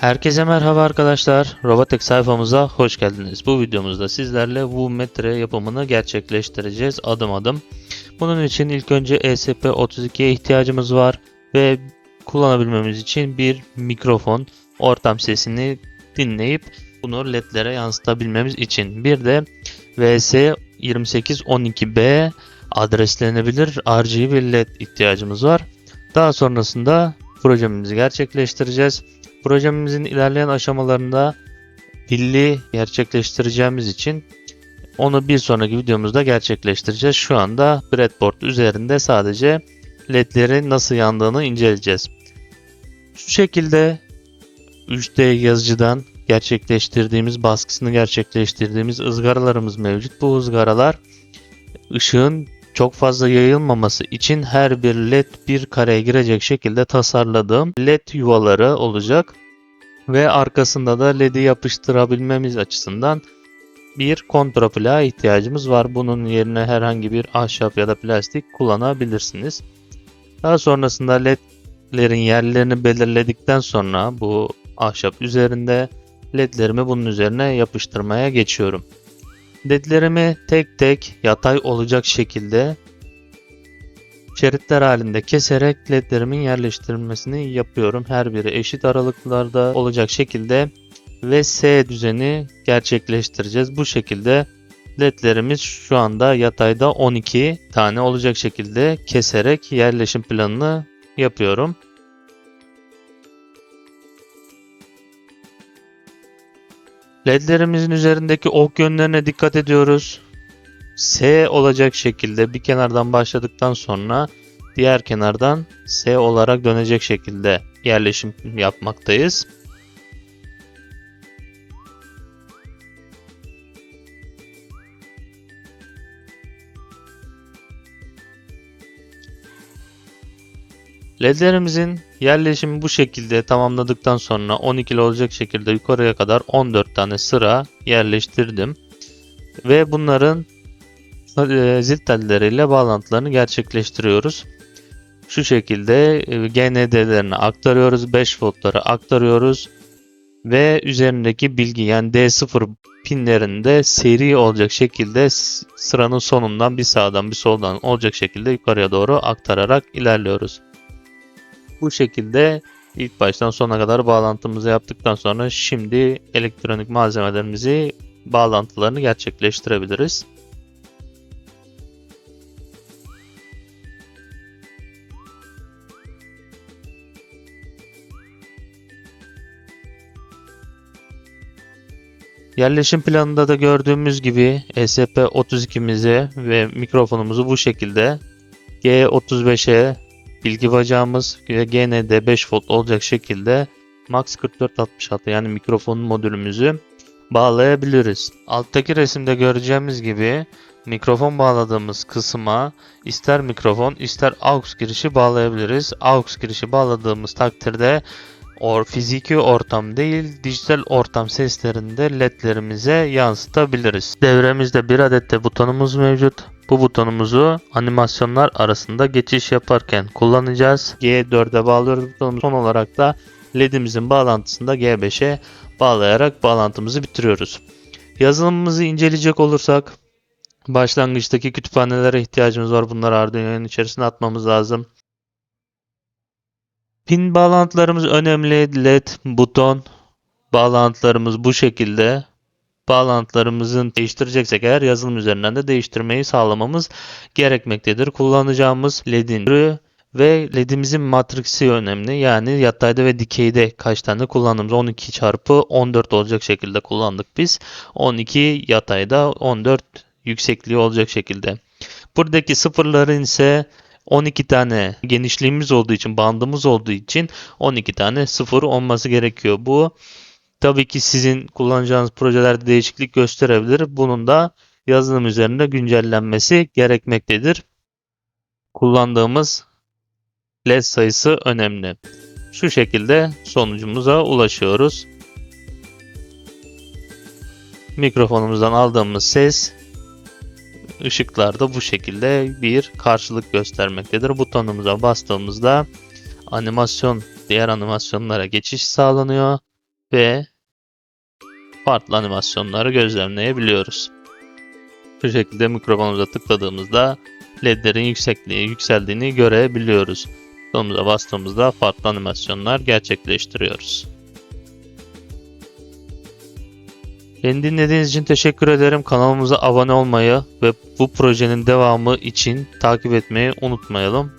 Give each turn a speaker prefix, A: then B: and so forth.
A: Herkese merhaba arkadaşlar. Robotek sayfamıza hoş geldiniz. Bu videomuzda sizlerle bu metre yapımını gerçekleştireceğiz adım adım. Bunun için ilk önce E ESP32'ye ihtiyacımız var ve kullanabilmemiz için bir mikrofon, ortam sesini dinleyip bunu ledlere yansıtabilmemiz için bir de VS2812B adreslenebilir RGB led ihtiyacımız var. Daha sonrasında projemizi gerçekleştireceğiz. Projemizin ilerleyen aşamalarında pilli gerçekleştireceğimiz için onu bir sonraki videomuzda gerçekleştireceğiz. Şu anda breadboard üzerinde sadece ledlerin nasıl yandığını inceleyeceğiz. Şu şekilde 3D yazıcıdan gerçekleştirdiğimiz baskısını gerçekleştirdiğimiz ızgaralarımız mevcut. Bu ızgaralar ışığın çok fazla yayılmaması için her bir led bir kareye girecek şekilde tasarladığım led yuvaları olacak. Ve arkasında da led'i yapıştırabilmemiz açısından bir kontraplağa ihtiyacımız var. Bunun yerine herhangi bir ahşap ya da plastik kullanabilirsiniz. Daha sonrasında ledlerin yerlerini belirledikten sonra bu ahşap üzerinde ledlerimi bunun üzerine yapıştırmaya geçiyorum. Ledlerimi tek tek yatay olacak şekilde şeritler halinde keserek ledlerimin yerleştirilmesini yapıyorum. Her biri eşit aralıklarda olacak şekilde ve S düzeni gerçekleştireceğiz. Bu şekilde ledlerimiz şu anda yatayda 12 tane olacak şekilde keserek yerleşim planını yapıyorum. LED'lerimizin üzerindeki ok yönlerine dikkat ediyoruz. S olacak şekilde bir kenardan başladıktan sonra diğer kenardan S olarak dönecek şekilde yerleşim yapmaktayız. LED'lerimizin yerleşimi bu şekilde tamamladıktan sonra 12'li olacak şekilde yukarıya kadar 14 tane sıra yerleştirdim. Ve bunların e, zil telleriyle bağlantılarını gerçekleştiriyoruz. Şu şekilde e, GND'lerini aktarıyoruz, 5 voltları aktarıyoruz ve üzerindeki bilgi yani D0 pinlerinde seri olacak şekilde sıranın sonundan bir sağdan bir soldan olacak şekilde yukarıya doğru aktararak ilerliyoruz. Bu şekilde ilk baştan sona kadar bağlantımızı yaptıktan sonra şimdi elektronik malzemelerimizi bağlantılarını gerçekleştirebiliriz. Yerleşim planında da gördüğümüz gibi E ESP32'mizi ve mikrofonumuzu bu şekilde G35'e bilgi bacağımız ve GND 5 volt olacak şekilde Max 4466 yani mikrofon modülümüzü bağlayabiliriz. Alttaki resimde göreceğimiz gibi mikrofon bağladığımız kısma ister mikrofon ister aux girişi bağlayabiliriz. Aux girişi bağladığımız takdirde or fiziki ortam değil dijital ortam seslerini de ledlerimize yansıtabiliriz. Devremizde bir adet de butonumuz mevcut. Bu butonumuzu animasyonlar arasında geçiş yaparken kullanacağız. G4'e bağlıyoruz butonumuzu. Son olarak da ledimizin bağlantısını da G5'e bağlayarak bağlantımızı bitiriyoruz. Yazılımımızı inceleyecek olursak başlangıçtaki kütüphanelere ihtiyacımız var. Bunları Arduino'nun içerisine atmamız lazım. Pin bağlantılarımız önemli. LED, buton bağlantılarımız bu şekilde. Bağlantılarımızın değiştireceksek eğer yazılım üzerinden de değiştirmeyi sağlamamız gerekmektedir. Kullanacağımız LED'in ve LED'imizin matriksi önemli. Yani yatayda ve dikeyde kaç tane kullandığımız 12 çarpı 14 olacak şekilde kullandık biz. 12 yatayda 14 yüksekliği olacak şekilde. Buradaki sıfırların ise 12 tane genişliğimiz olduğu için, bandımız olduğu için 12 tane sıfır olması gerekiyor. Bu tabii ki sizin kullanacağınız projelerde değişiklik gösterebilir. Bunun da yazılım üzerinde güncellenmesi gerekmektedir. Kullandığımız LED sayısı önemli. Şu şekilde sonucumuza ulaşıyoruz. Mikrofonumuzdan aldığımız ses ışıklarda bu şekilde bir karşılık göstermektedir. Butonumuza bastığımızda animasyon diğer animasyonlara geçiş sağlanıyor ve farklı animasyonları gözlemleyebiliyoruz. Bu şekilde mikrofonumuza tıkladığımızda ledlerin yüksekliği yükseldiğini görebiliyoruz. Butonumuza bastığımızda farklı animasyonlar gerçekleştiriyoruz. Beni dinlediğiniz için teşekkür ederim. Kanalımıza abone olmayı ve bu projenin devamı için takip etmeyi unutmayalım.